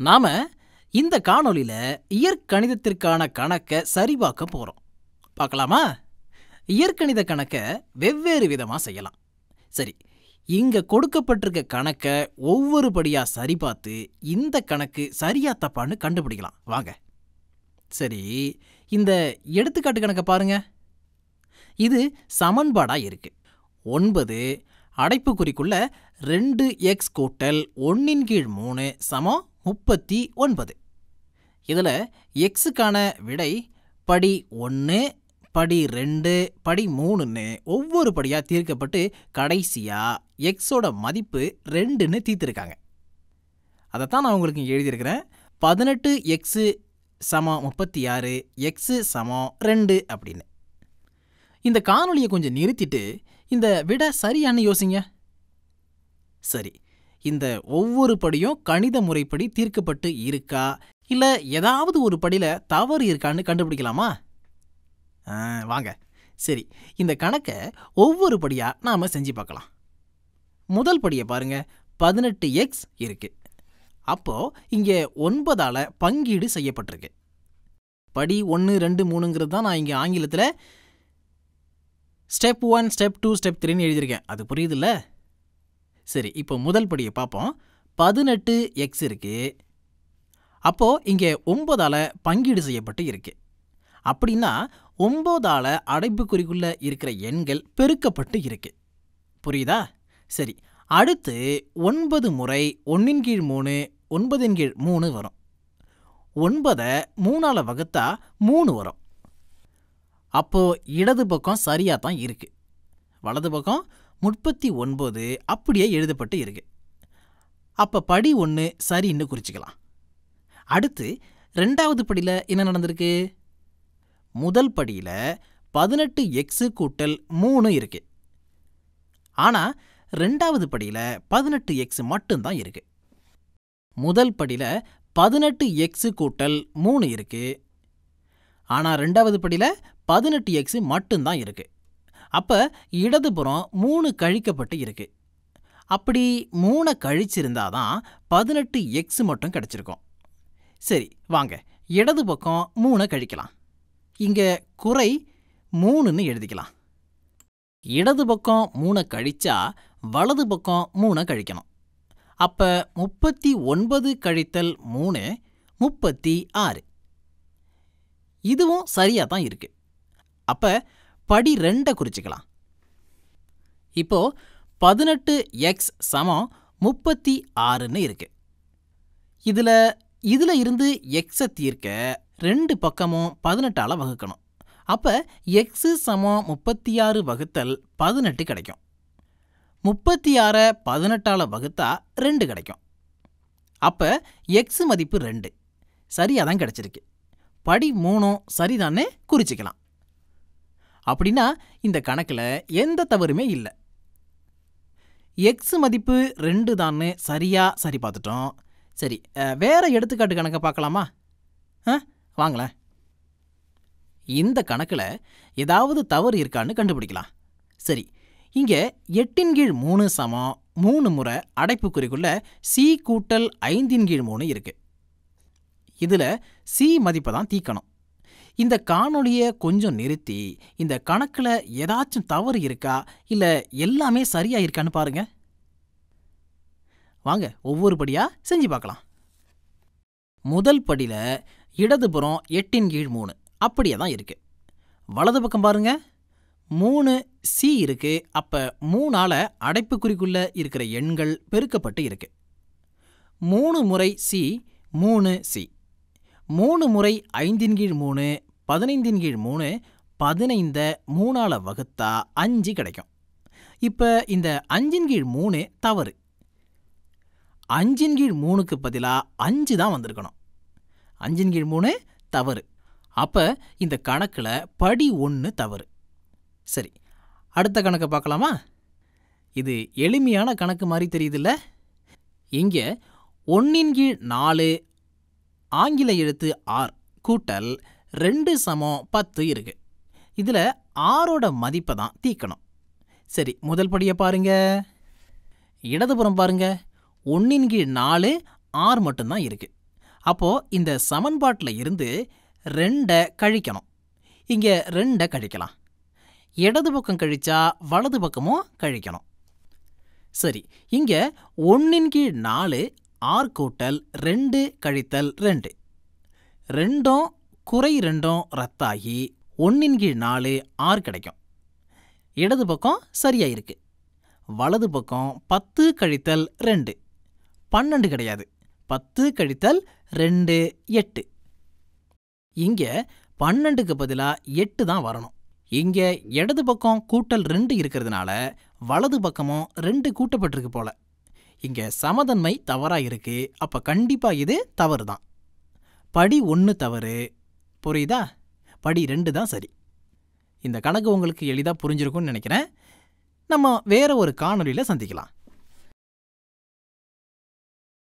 நாம இந்த காணொலியில இயற்கணிதத்திற்கான கணக்கை சரிபார்க்க போறோம். பார்க்கலாமா? இயற்கணித கணக்கை வெவ்வேறு விதமா செய்யலாம். சரி இங்க கொடுக்கப்பட்டிருக்க கணக்கை ஒவ்வொரு படியா சரிபார்த்து இந்த கணக்கு சரியா தப்பான்னு கண்டுபிடிக்கலாம். வாங்க. சரி இந்த எடுத்துக்காட்டு கணக்கை பாருங்க. இது சமன்பாடா இருக்கு. ஒன்பது அடைப்புக்குறிக்குள்ள ரெண்டு எக்ஸ் கூட்டல் ஒன்னின் கீழ் மூணு சமம் முப்பத்தி ஒன்பது. இதில் எக்ஸுக்கான விடை படி ஒன்று படி ரெண்டு படி மூணுன்னு ஒவ்வொரு படியாக தீர்க்கப்பட்டு கடைசியாக எக்ஸோட மதிப்பு ரெண்டுன்னு தீர்த்துருக்காங்க. அதைத்தான் நான் உங்களுக்கு இங்க எழுதியிருக்கிறேன். பதினெட்டு எக்ஸு சமம் முப்பத்தி ஆறு எக்ஸு சமம் ரெண்டு அப்படின்னு. இந்த காணொலியை கொஞ்சம் நிறுத்திட்டு இந்த விட சரியான்னு யோசிங்க. சரி. இந்த ஒவ்வொரு படியும் கணித முறைப்படி தீர்க்கப்பட்டு இருக்கா? இல்ல ஏதாவது ஒரு படியில தவறு இருக்கான்னு கண்டுபிடிக்கலாமா? ஆ, வாங்க. சரி இந்த கணக்கை ஒவ்வொரு படியா நாம செஞ்சு பார்க்கலாம். முதல் படியை பாருங்க. பதினெட்டு எக்ஸ் இருக்கு. அப்போ இங்க ஒன்பதால பங்கீடு செய்யப்பட்டிருக்கு. படி ஒன்று ரெண்டு மூணுங்கிறது தான் நான் இங்கே ஆங்கிலத்தில் step one step two step த்ரீன்னு எழுதியிருக்கேன். அது புரியுதுல்ல? சரி இப்போ முதல் படியை பார்ப்போம். பதினெட்டு எக்ஸ் இருக்கு. அப்போது இங்கே ஒம்பதால் பங்கீடு செய்யப்பட்டு இருக்கு. அப்படின்னா ஒம்போதால் அடைப்புக்குறிக்குள்ள இருக்கிற எண்கள் பெருக்கப்பட்டு இருக்கு. புரியுதா? சரி அடுத்து ஒன்பது முறை ஒன்னின் கீழ் மூணு ஒன்பதின் கீழ் மூணு வரும். ஒன்பதை மூணால் வகுத்தா மூணு வரும். அப்போ இடது பக்கம் சரியா தான் இருக்கு. வலது பக்கம் முப்பத்தி ஒன்பது அப்படியே எழுதப்பட்டு இருக்கு. அப்ப படி ஒன்று சரின்னு குறிச்சிக்கலாம். அடுத்து ரெண்டாவது படியில் என்ன நடந்திருக்கு? முதல் படியில் பதினெட்டு எக்ஸு கூட்டல் மூணு இருக்கு. ஆனா ரெண்டாவது படியில் பதினெட்டு எக்ஸ் மட்டும்தான் இருக்கு. முதல் படியில் பதினெட்டு எக்ஸு கூட்டல் மூணு இருக்கு. ஆனா ரெண்டாவது படியில் பதினெட்டு எக்ஸ் மட்டும்தான் இருக்கு. அப்ப இடதுபுறம் மூணு கழிக்கப்பட்டு இருக்கு. அப்படி மூணை கழிச்சிருந்தாதான் பதினெட்டு எக்ஸ் மட்டும் கிடைச்சிருக்கும். சரி வாங்க. இடது பக்கம் மூணை கழிக்கலாம். இங்க குறை மூணுன்னு எழுதிக்கலாம். இடது பக்கம் மூணை கழிச்சா வலது பக்கம் மூணை கழிக்கணும். அப்ப முப்பத்தி ஒன்பது கழித்தல் மூணு முப்பத்தி ஆறு. இதுவும் சரியா தான் இருக்கு. அப்ப படி ரெண்டை குறிச்சுக்கலாம். இப்போ பதினெட்டு எக்ஸ் சமம் முப்பத்தி ஆறுன்னு இருக்கு. இதுல இதுல இருந்து எக்ஸை தீர்க்க ரெண்டு பக்கமும் பதினெட்டால வகுக்கணும். அப்ப எக்ஸ் சமம் முப்பத்தி ஆறு வகுத்தல் பதினெட்டு கிடைக்கும். முப்பத்தி ஆறை பதினெட்டால வகுத்தா ரெண்டு கிடைக்கும். அப்ப எக்ஸ் மதிப்பு ரெண்டு. சரியாக தான் கிடைச்சிருக்கு. படி மூணும் சரிதானே குறிச்சிக்கலாம். அப்படின்னா இந்த கணக்கில் எந்த தவறுமே இல்லை. எக்ஸ் மதிப்பு ரெண்டு தான்னு சரியா சரி பார்த்துட்டோம். சரி வேறு வேற எடுத்துக்காட்டு கணக்கை பார்க்கலாமா? ஆ வாங்களேன். இந்த கணக்கில் ஏதாவது தவறு இருக்கான்னு கண்டுபிடிக்கலாம். சரி இங்கே எட்டின் கீழ் மூணு சமம் மூணு முறை அடைப்புக்குறிக்குள்ள சி கூட்டல் ஐந்தின் கீழ் மூணு இருக்கு. இதில் சி மதிப்பை தான் தீக்கணும். இந்த காணொளியை கொஞ்சம் நிறுத்தி இந்த கணக்கில் ஏதாச்சும் தவறு இருக்கா இல்லை எல்லாமே சரியாக இருக்கான்னு பாருங்க. வாங்க ஒவ்வொரு படியா செஞ்சு பார்க்கலாம். முதல் படியில் இடதுபுறம் எட்டின் கீழ் மூணு அப்படியே தான் இருக்கு. வலது பக்கம் பாருங்க மூணு சி இருக்கு அப்ப மூணால அடைப்புக்குறிக்குள்ள இருக்கிற எண்கள் பெருக்கப்பட்டு இருக்கு. மூணு முறை சி மூணு சி மூணு முறை ஐந்தின் கீழ் மூணு பதினைந்தின் கீழ் மூணு பதினைந்த மூணால வகுத்தா அஞ்சு கிடைக்கும். இப்போ இந்த அஞ்சின் கீழ் மூணு தவறு. அஞ்சின் கீழ் மூணுக்கு பதிலாக அஞ்சு தான் வந்திருக்கணும். அஞ்சின் கீழ் மூணு தவறு. அப்போ இந்த கணக்கில் படி ஒன்று தவறு. சரி அடுத்த கணக்கை பார்க்கலாமா? இது எளிமையான கணக்கு மாதிரி தெரியுதுல்ல? இங்கே ஒன்னின் கீழ் நாலு ஆங்கில எழுத்து ஆர் கூட்டல் ரெண்டு சமம் பத்து இருக்கு. இதில் ஆறோட மதிப்பை தான் தீக்கணும் சரி முதல் படியை பாருங்க. இடதுபுறம் பாருங்க. ஒன்னின் கீழ் நாலு ஆறு மட்டும்தான் இருக்கு. அப்போ இந்த சமன்பாட்டில் இருந்து ரெண்டை கழிக்கணும். இங்கே ரெண்டை கழிக்கலாம். இடது பக்கம் கழிச்சா வலது பக்கமும் கழிக்கணும். சரி இங்கே ஒன்றின் கீழ் நாலு ஆர் கூட்டல் ரெண்டு கழித்தல் ரெண்டு. ரெண்டும் குறை ரெண்டும் ரத்தாகி ஒன்றின் கீழ் நாலு ஆறு கிடைக்கும். இடது பக்கம் சரியாக இருக்கு வலது பக்கம் பத்து கழித்தல் ரெண்டு. பன்னெண்டு கிடையாது. பத்து கழித்தல் ரெண்டு எட்டு. இங்கே பன்னெண்டுக்கு பதிலாக எட்டு தான் வரணும். இங்கே இடது பக்கம் கூட்டல் ரெண்டு இருக்கிறதுனால வலது பக்கமும் ரெண்டு கூட்டப்பட்டிருக்கு போல. இங்கே சமதன்மை தவறாக இருக்கு. அப்போ கண்டிப்பாக இது தவறு தான் படி ஒன்று தவறு புரியுதா? படி ரெண்டு தான் சரி. இந்த கணக்கு உங்களுக்கு எளிதாக புரிஞ்சிருக்கும்னு நினைக்கிறேன். நம்ம வேற ஒரு காணொளியில் சந்திக்கலாம்.